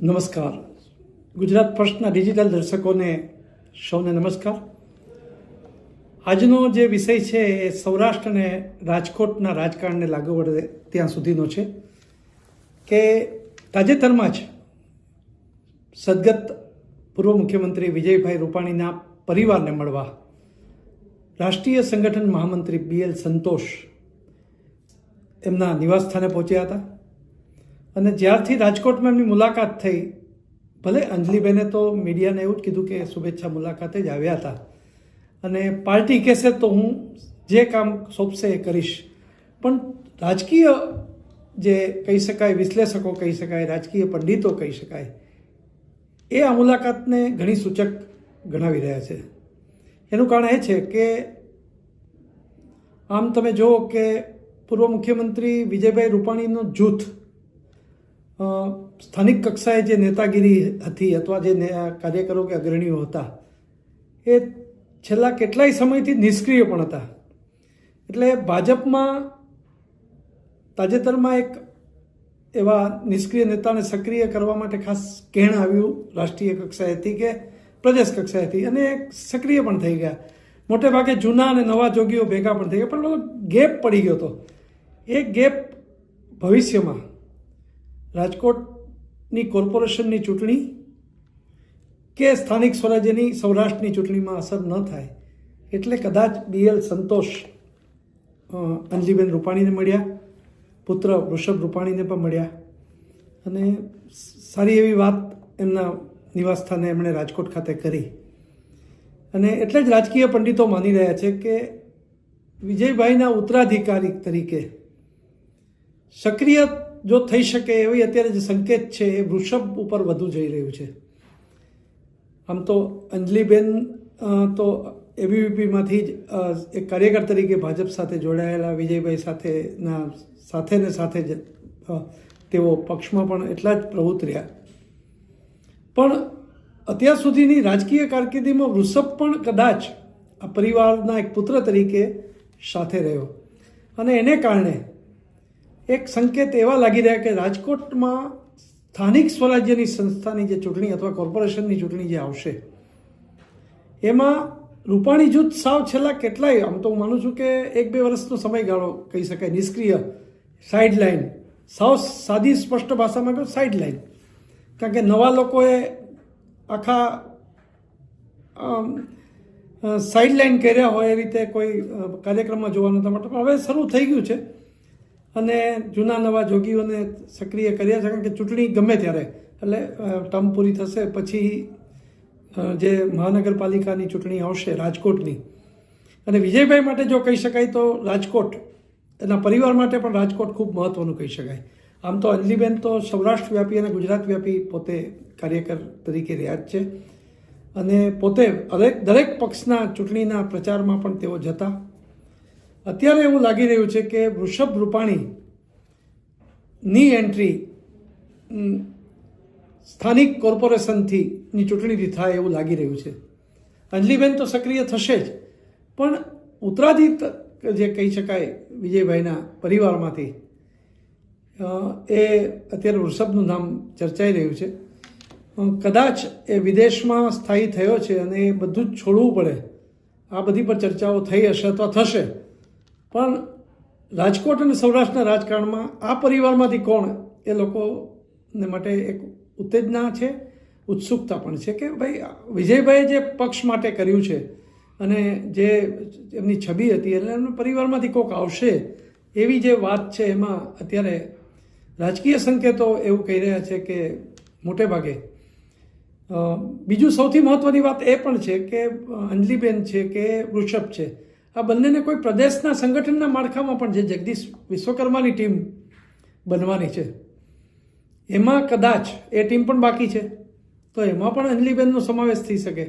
નમસ્કાર. ગુજરાત ફર્સ્ટના ડિજિટલ દર્શકોને સૌને નમસ્કાર. આજનો જે વિષય છે એ સૌરાષ્ટ્ર અને રાજકોટના રાજકારણને લાગુ પડે ત્યાં સુધીનો છે કે તાજેતરમાં જ સદગત પૂર્વ મુખ્યમંત્રી વિજયભાઈ રૂપાણીના પરિવારને મળવા રાષ્ટ્રીય સંગઠન મહામંત્રી બી એલ સંતોષ એમના નિવાસસ્થાને પહોંચ્યા હતા. અને જ્યારથી રાજકોટમાં એમની મુલાકાત થઈ, ભલે અંજલિબેને તો મીડિયાને એવું જ કીધું કે શુભેચ્છા મુલાકાતે જ આવ્યા હતા. અને પાર્ટી કહેશે તો હું જે કામ સોંપશે એ કરીશ. પણ રાજકીય જે કહી શકાય, વિશ્લેષકો કહી શકાય, રાજકીય પંડિતો કહી શકાય, એ આ મુલાકાતને ઘણી સૂચક ગણાવી રહ્યા છે. એનું કારણ એ છે કે આમ તમે જુઓ કે પૂર્વ મુખ્યમંત્રી વિજયભાઈ રૂપાણીનું જૂથ સ્થાનિક કક્ષાએ જે નેતાગીરી હતી અથવા જે કાર્યકરો કે અગ્રણીઓ હતા, એ છેલ્લા કેટલાય સમયથી નિષ્ક્રિય પણ હતા. એટલે ભાજપમાં તાજેતરમાં એક એવા નિષ્ક્રિય નેતાને સક્રિય કરવા માટે ખાસ કહેણ આવ્યું રાષ્ટ્રીય કક્ષાએથી કે પ્રદેશ કક્ષાએથી અને સક્રિય પણ થઈ ગયા. મોટે ભાગે જૂના અને નવા જોગીઓ ભેગા પણ થઈ ગયા, પણ ગેપ પડી ગયો હતો. એ ગેપ ભવિષ્યમાં રાજકોટની કોર્પોરેશનની ચૂંટણી કે સ્થાનિક સ્વરાજ્યની સૌરાષ્ટ્રની ચૂંટણીમાં અસર ન થાય એટલે કદાચ બીએલ સંતોષ અંજલીબેન રૂપાણીને મળ્યા, પુત્ર વૃષભ રૂપાણીને પણ મળ્યા. અને સારી એવી વાત એમના નિવાસસ્થાને એમણે રાજકોટ ખાતે કરી. અને એટલે જ રાજકીય પંડિતો માની રહ્યા છે કે વિજયભાઈના ઉત્તરાધિકારી તરીકે સક્રિય જો થઈ શકે એવી અત્યારે જે સંકેત છે એ વૃષભ ઉપર વધુ જઈ રહ્યું છે. આમ તો અંજલિબેન તો એબીવીપીમાંથી જ એક કાર્યકર તરીકે ભાજપ સાથે જોડાયેલા, વિજયભાઈ સાથેના સાથે ને સાથે જ તેઓ પક્ષમાં પણ એટલા જ પ્રવૃત્ત રહ્યા. પણ અત્યાર સુધીની રાજકીય કારકિર્દીમાં વૃષભ પણ કદાચ આ પરિવારના એક પુત્ર તરીકે સાથે રહ્યો. અને એને કારણે એક સંકેત એવા લાગી રહ્યા કે રાજકોટમાં સ્થાનિક સ્વરાજ્યની સંસ્થાની જે ચૂંટણી અથવા કોર્પોરેશનની ચૂંટણી જે આવશે, એમાં રૂપાણી જૂથ સાવ છેલ્લા કેટલાય, આમ તો હું માનું છું કે એક બે વર્ષનો સમયગાળો કહી શકાય, નિષ્ક્રિય સાઇડલાઇન સાવ સાદી, સ્પષ્ટ ભાષામાં કહ્યું સાઇડ લાઇન કારણ કે નવા લોકોએ આખા સાઇડ લાઇન કર્યા હોય એ રીતે કોઈ કાર્યક્રમમાં જોવા નતા માટે હવે શરૂ થઈ ગયું છે. અને જૂના નવા જોગીઓને સક્રિય કર્યા છે, કારણ કે ચૂંટણી ગમે ત્યારે. એટલે ટર્મ પૂરી થશે, પછી જે મહાનગરપાલિકાની ચૂંટણી આવશે, રાજકોટની. અને વિજયભાઈ માટે જો કહી શકાય તો રાજકોટ એના પરિવાર માટે પણ રાજકોટ ખૂબ મહત્ત્વનું કહી શકાય. આમ તો અંજલીબેન તો સૌરાષ્ટ્ર વ્યાપી અને ગુજરાત વ્યાપી પોતે કાર્યકર તરીકે રહ્યા જ છે. અને પોતે દરેક દરેક પક્ષના ચૂંટણીના પ્રચારમાં પણ તેઓ જતા. અત્યારે એવું લાગી રહ્યું છે કે વૃષભ રૂપાણીની એન્ટ્રી સ્થાનિક કોર્પોરેશનથી ની ચૂંટણીથી થાય એવું લાગી રહ્યું છે. અંજલીબેન તો સક્રિય થશે જ, પણ ઉત્તરાધિત જે કહી શકાય વિજયભાઈના પરિવારમાંથી એ અત્યારે વૃષભનું નામ ચર્ચાઈ રહ્યું છે. કદાચ એ વિદેશમાં સ્થાયી થયો છે અને એ બધું જ છોડવું પડે. આ બધી પર ચર્ચાઓ થઈ હશે અથવા થશે. પણ રાજકોટ અને સૌરાષ્ટ્રના રાજકારણમાં આ પરિવારમાંથી કોણ એ લોકોને માટે એક ઉત્તેજના છે, ઉત્સુકતા પણ છે કે ભાઈ વિજયભાઈએ જે પક્ષ માટે કર્યું છે અને જે એમની છબી હતી એટલે એમના પરિવારમાંથી કોક આવશે એવી જે વાત છે એમાં અત્યારે રાજકીય સંકેતો એવું કહી રહ્યા છે કે મોટે ભાગે. બીજું સૌથી મહત્ત્વની વાત એ પણ છે કે અંજલીબેન છે કે, વૃષભ છે. આ બંનેને કોઈ પ્રદેશના સંગઠનના માળખામાં પણ જે જગદીશ વિશ્વકર્માની ટીમ બનવાની છે, એમાં કદાચ એ ટીમ પણ બાકી છે. તો એમાં પણ અંજલીબેનનો સમાવેશ થઈ શકે.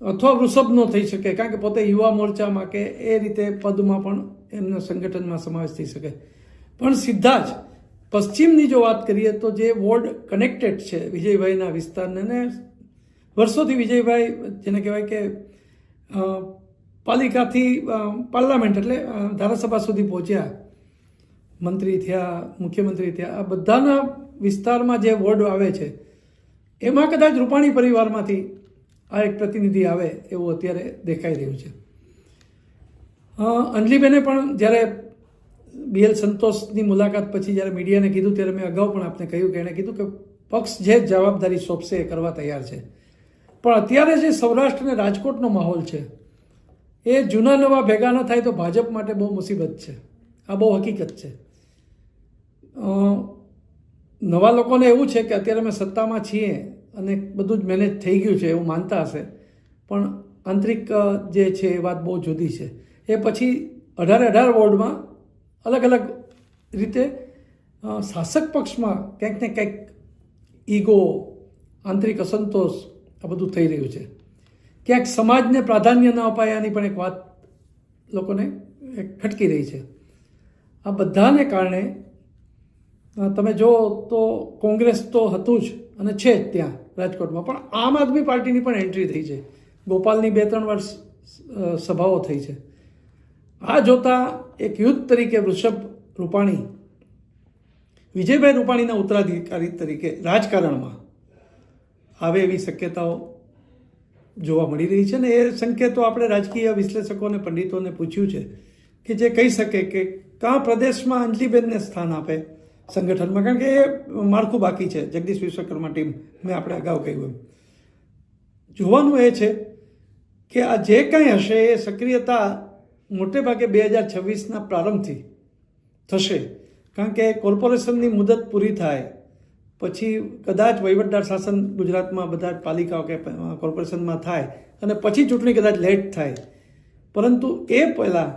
અથવા વૃષભનો થઈ શકે, કારણ કે પોતે યુવા મોરચામાં કે એ રીતે પદમાં પણ એમના સંગઠનમાં સમાવેશ થઈ શકે. પણ સીધા જ પશ્ચિમની જો વાત કરીએ તો જે વોર્ડ કનેક્ટેડ છે વિજયભાઈના વિસ્તારને ને, વર્ષોથી વિજયભાઈ જેને કહેવાય કે પાલિકાથી પાર્લામેન્ટ એટલે ધારાસભા સુધી પહોંચ્યા. મંત્રી થયા, મુખ્યમંત્રી થયા. આ બધાના વિસ્તારમાં જે વોર્ડ આવે છે, એમાં કદાચ રૂપાણી પરિવારમાંથી આ એક પ્રતિનિધિ આવે એવું અત્યારે દેખાઈ રહ્યું છે. અંજલીબેને પણ જ્યારે બીએલ સંતોષની મુલાકાત પછી જ્યારે મીડિયાને કીધું, ત્યારે મેં અગાઉ પણ આપને કહ્યું કે એણે કીધું કે પક્ષ જે જવાબદારી સોંપશે એ કરવા તૈયાર છે. પણ અત્યારે જે સૌરાષ્ટ્ર અને રાજકોટનો માહોલ છે એ જૂના નવા ભેગા ન થાય તો ભાજપ માટે બહુ મુસીબત છે. આ બહુ હકીકત છે. નવા લોકોને એવું છે કે અત્યારે અમે સત્તામાં છીએ અને બધું જ મેનેજ થઈ ગયું છે એવું માનતા હશે. પણ આંતરિક જે છે એ વાત બહુ જુદી છે. એ પછી અઢારે અઢાર વોર્ડમાં અલગ અલગ રીતે શાસક પક્ષમાં ક્યાંક ને ક્યાંક ઈગો, આંતરિક અસંતોષ આ બધું થઈ રહ્યું છે. ક્યાંક સમાજને પ્રાધાન્ય ન અપાયાની પણ એક વાત લોકોને ખટકી રહી છે. આ બધાને કારણે તમે જો તો કોંગ્રેસ તો હતું જ અને છે જ ત્યાં રાજકોટમાં, પણ આમ આદમી પાર્ટીની પણ એન્ટ્રી થઈ છે. ગોપાલની બે ત્રણ વર્ષ સભાઓ થઈ છે. આ જોતા એક યુદ્ધ તરીકે વૃષભ રૂપાણી, વિજયભાઈ રૂપાણીના ઉત્તરાધિકારી તરીકે રાજકારણમાં આવે એવી શક્યતાઓ જોવા મળી રહી છે ને એ સંકેતો આપણે રાજકીય વિશ્લેષકો અને પંડિતોને પૂછ્યું છે કે જે કહી શકે કે કાં પ્રદેશમાં અંજલીબેનને સ્થાન આપે સંગઠનમાં? કારણ કે એ માળખું બાકી છે, જગદીશ વિશ્વકર્મા ટીમ, મેં આપણે અગાઉ કહ્યું એમ. જોવાનું એ છે કે આ જે કંઈ હશે એ સક્રિયતા મોટે ભાગે બે હજાર છવ્વીસના પ્રારંભથી થશે. કારણ કે કોર્પોરેશનની મુદત પૂરી થાય પછી કદાચ વહીવટદાર શાસન ગુજરાતમાં બધા પાલિકાઓ કે કોર્પોરેશનમાં થાય અને પછી ચૂંટણી કદાચ લેટ થાય. પરંતુ એ પહેલાં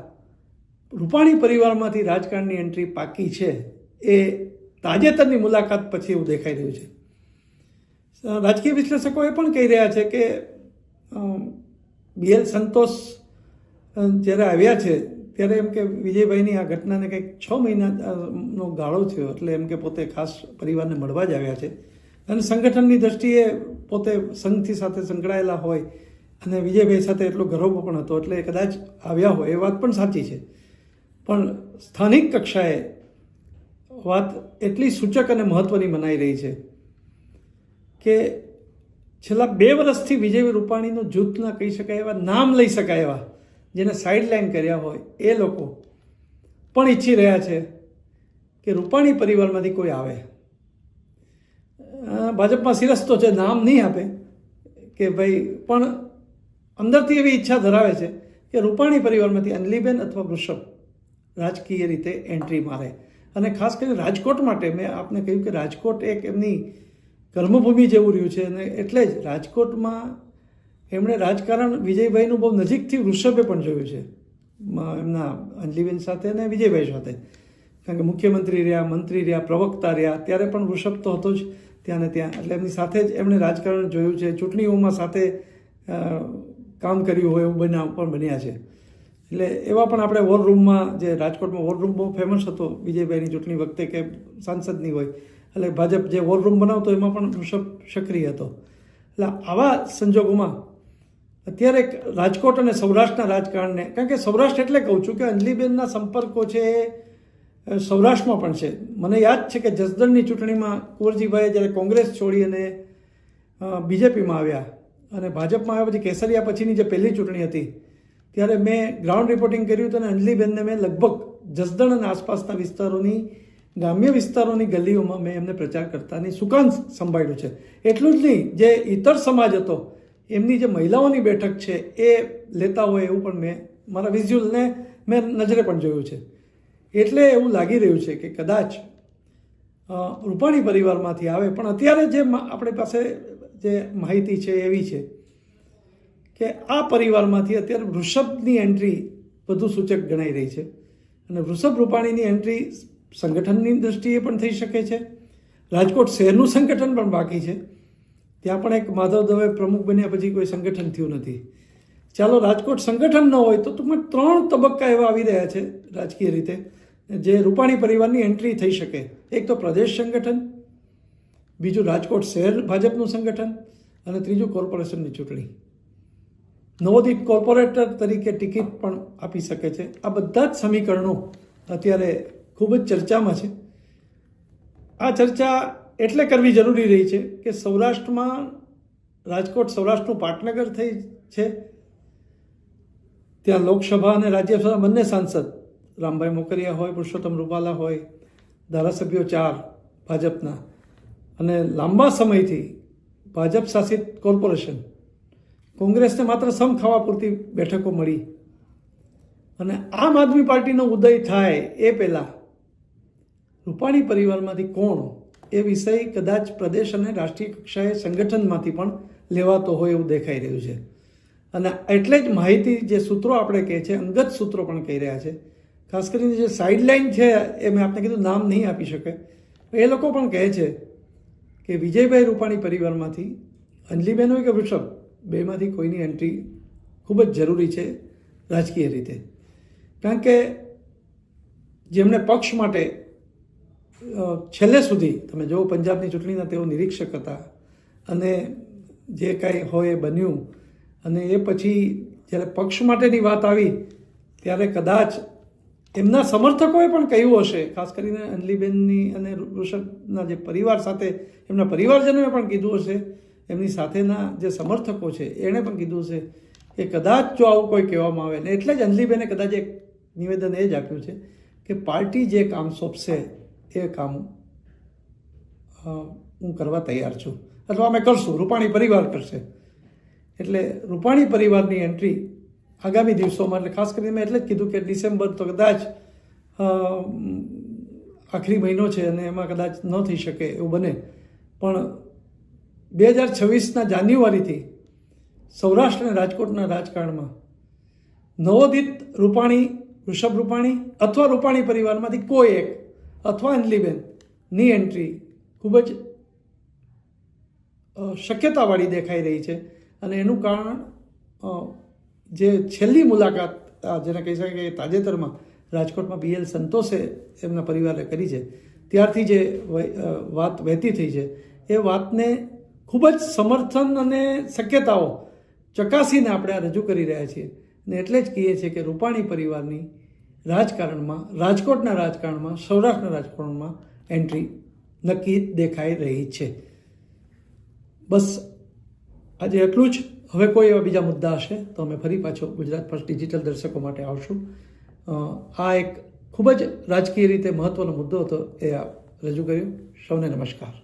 રૂપાણી પરિવારમાંથી રાજકારણની એન્ટ્રી પાકી છે એ તાજેતરની મુલાકાત પછી એવું દેખાઈ રહ્યું છે. રાજકીય વિશ્લેષકો એ પણ કહી રહ્યા છે કે બીએલ સંતોષ જ્યારે આવ્યા છે ત્યારે એમ કે વિજયભાઈની આ ઘટનાને કંઈક છ મહિનાનો ગાળો થયો એટલે એમ કે પોતે ખાસ પરિવારને મળવા જ આવ્યા છે. અને સંગઠનની દ્રષ્ટિએ પોતે સંઘથી સાથે સંકળાયેલા હોય અને વિજયભાઈ સાથે એટલો ગૌરવ પણ હતો એટલે કદાચ આવ્યા હોય એ વાત પણ સાચી છે. પણ સ્થાનિક કક્ષાએ વાત એટલી સૂચક અને મહત્વની મનાઈ રહી છે કે છેલ્લા બે વર્ષથી વિજય રૂપાણીનું જૂથ ના કહી શકાય એવા નામ લઈ શકાય એવા જેને સાઇડલાઇન કર્યા હોય એ લોકો પણ ઈચ્છી રહ્યા છે કે રૂપાણી પરિવારમાંથી કોઈ આવે. ભાજપમાં સિરસ્તો છે, નામ નહીં આપે કે ભાઈ, પણ અંદરથી એવી ઈચ્છા ધરાવે છે કે રૂપાણી પરિવારમાંથી અંજલીબેન અથવા વૃષભ રાજકીય રીતે એન્ટ્રી મારે. અને ખાસ કરીને રાજકોટ માટે મેં આપને કહ્યું કે રાજકોટ એક એમની કર્મભૂમિ જેવું રહ્યું છે અને એટલે જ રાજકોટમાં એમણે રાજકારણ વિજયભાઈનું બહુ નજીકથી વૃષભે પણ જોયું છે. એમના અંજલીબેન સાથે અને વિજયભાઈ સાથે. કારણ કે મુખ્યમંત્રી રહ્યા, મંત્રી રહ્યા, પ્રવક્તા રહ્યા ત્યારે પણ વૃષભ તો હતો જ ત્યાં ને ત્યાં. એટલે એમની સાથે જ એમણે રાજકારણ જોયું છે. ચૂંટણીઓમાં સાથે કામ કર્યું હોય એવું બનાવ પણ બન્યા છે. એટલે એવા પણ આપણે વોર રૂમમાં જે રાજકોટમાં વોર રૂમ બહુ ફેમસ હતો, વિજયભાઈની ચૂંટણી વખતે કે સાંસદની હોય. એટલે ભાજપ જે વોર રૂમ બનાવતો એમાં પણ વૃષભ સક્રિય હતો. એટલે આવા સંજોગોમાં અત્યારે રાજકોટ અને સૌરાષ્ટ્રના રાજકારણને, કારણ કે સૌરાષ્ટ્ર એટલે કહું છું કે અંજલીબેનના સંપર્કો છે એ સૌરાષ્ટ્રમાં પણ છે. મને યાદ છે કે જસદણની ચૂંટણીમાં કુંવરજીભાઈએ જ્યારે કોંગ્રેસ છોડી અને બીજેપીમાં આવ્યા અને ભાજપમાં આવ્યા પછી કેસરિયા પછીની જે પહેલી ચૂંટણી હતી, ત્યારે મેં ગ્રાઉન્ડ રિપોર્ટિંગ કર્યું હતું અને અંજલીબેનને મેં લગભગ જસદણ અને આસપાસના વિસ્તારોની, ગ્રામ્ય વિસ્તારોની ગલીઓમાં મેં એમને પ્રચાર કરતાની સુકાન સંભાળ્યું છે. એટલું જ નહીં, જે ઇતર સમાજ હતો એમની જે મહિલાઓની બેઠક છે એ લેતા હોય એવું પણ મેં મારા વિઝ્યુઅલને મેં નજરે પણ જોયું છે. એટલે એવું લાગી રહ્યું છે કે કદાચ રૂપાણી પરિવારમાંથી આવે. પણ અત્યારે જે આપણી પાસે જે માહિતી છે એવી છે કે આ પરિવારમાંથી અત્યારે વૃષભની એન્ટ્રી વધુ સૂચક ગણાઈ રહી છે. અને વૃષભ રૂપાણીની એન્ટ્રી સંગઠનની દ્રષ્ટિએ પણ થઈ શકે છે. રાજકોટ શહેરનું સંગઠન પણ બાકી છે. ત્યાં પણ એક માધવ દવે પ્રમુખ બન્યા પછી કોઈ સંગઠન થયું નથી. ચાલો, રાજકોટ સંગઠન ન હોય તો ટૂંકમાં ત્રણ તબક્કા એવા આવી રહ્યા છે રાજકીય રીતે, જે રૂપાણી પરિવારની એન્ટ્રી થઈ શકે. એક તો પ્રદેશ સંગઠન, બીજું રાજકોટ શહેર ભાજપનું સંગઠન, અને ત્રીજું કોર્પોરેશનની ચૂંટણી. નવોદિત કોર્પોરેટર તરીકે ટિકિટ પણ આપી શકે છે. આ બધા જ સમીકરણો અત્યારે ખૂબ જ ચર્ચામાં છે. આ ચર્ચા એટલે કરવી જરૂરી રહી છે કે સૌરાષ્ટ્રમાં રાજકોટ સૌરાષ્ટ્રનું પાટનગર થઈ છે. ત્યાં લોકસભા અને રાજ્યસભા બંને સાંસદ રામભાઈ મોકરિયા હોય, પુરુષોત્તમ રૂપાલા હોય, ધારાસભ્યો ચાર ભાજપના. અને લાંબા સમયથી ભાજપ શાસિત કોર્પોરેશન કોંગ્રેસને માત્ર સમ ખાવા પૂરતી બેઠકો મળી. અને આમ આદમી પાર્ટીનો ઉદય થાય એ પહેલાં રૂપાણી પરિવારમાંથી કોણ એ વિષય કદાચ પ્રદેશ અને રાષ્ટ્રીય કક્ષાએ સંગઠનમાંથી પણ લેવાતો હોય એવું દેખાઈ રહ્યું છે. અને એટલે જ માહિતી જે સૂત્રો આપણે કહે છે, અંગત સૂત્રો પણ કહી રહ્યા છે. ખાસ કરીને જે સાઇડલાઇન છે એ મેં આપને કીધું નામ નહીં આપી શકે એ લોકો પણ કહે છે કે વિજયભાઈ રૂપાણી પરિવારમાંથી અંજલીબેન હોય કે વૃષભ, બેમાંથી કોઈની એન્ટ્રી ખૂબ જ જરૂરી છે રાજકીય રીતે. કારણ કે જેમણે પક્ષ માટે છેલ્લે સુધી તમે જો પંજાબની ચૂંટણીના તેઓ નિરીક્ષક હતા. અને જે કાંઈ હોય એ બન્યું. અને એ પછી જ્યારે પક્ષ માટેની વાત આવી, ત્યારે કદાચ એમના સમર્થકોએ પણ કહ્યું હશે, ખાસ કરીને અંજલીબેનની અને ઋષભના જે પરિવાર સાથે, એમના પરિવારજનોએ પણ કીધું હશે, એમની સાથેના જે સમર્થકો છે, એણે પણ કીધું હશે કે કદાચ જો આવું કોઈ કહેવામાં આવે, ને એટલે જ અંજલીબેને કદાચ એક નિવેદન એ જ આપ્યું છે કે પાર્ટી જે કામ સોંપશે એ કામ હું કરવા તૈયાર છું. અથવા અમે કરશું. રૂપાણી પરિવાર કરશે. એટલે રૂપાણી પરિવારની એન્ટ્રી આગામી દિવસોમાં, એટલે ખાસ કરીને મેં એટલે જ કીધું કે ડિસેમ્બર તો કદાચ આખરી મહિનો છે અને એમાં કદાચ ન થઈ શકે એવું બને. પણ બે હજાર છવ્વીસના જાન્યુઆરીથી સૌરાષ્ટ્ર અને રાજકોટના રાજકારણમાં નવોદિત રૂપાણી, ઋષભ રૂપાણી અથવા રૂપાણી પરિવારમાંથી કોઈ એક અથવા અંજલીબેનની એન્ટ્રી ખૂબ જ શક્યતાવાળી દેખાઈ રહી છે. અને એનું કારણ જે છેલ્લી મુલાકાત જેને કહી શકાય કે તાજેતરમાં રાજકોટમાં બીએલ સંતોષે એમના પરિવારે કરી છે, ત્યારથી જે વાત વહેતી થઈ છે, એ વાતને ખૂબ જ સમર્થન અને શક્યતાઓ ચકાસીને આપણે આ રજૂ કરી રહ્યા છીએ. અને એટલે જ કહીએ છીએ કે રૂપાણી પરિવારની રાજકારણમાં, રાજકોટના રાજકારણમાં, સૌરાષ્ટ્રના રાજકારણમાં એન્ટ્રી નક્કી દેખાઈ રહી છે. બસ, આજે એટલું જ. હવે કોઈ એવા બીજા મુદ્દા હશે તો અમે ફરી પાછો ગુજરાત ફર્સ્ટ ડિજિટલ દર્શકો માટે આવશું. આ એક ખૂબ જ રાજકીય રીતે મહત્વનો મુદ્દો હતો એ રજૂ કર્યો. સૌને નમસ્કાર.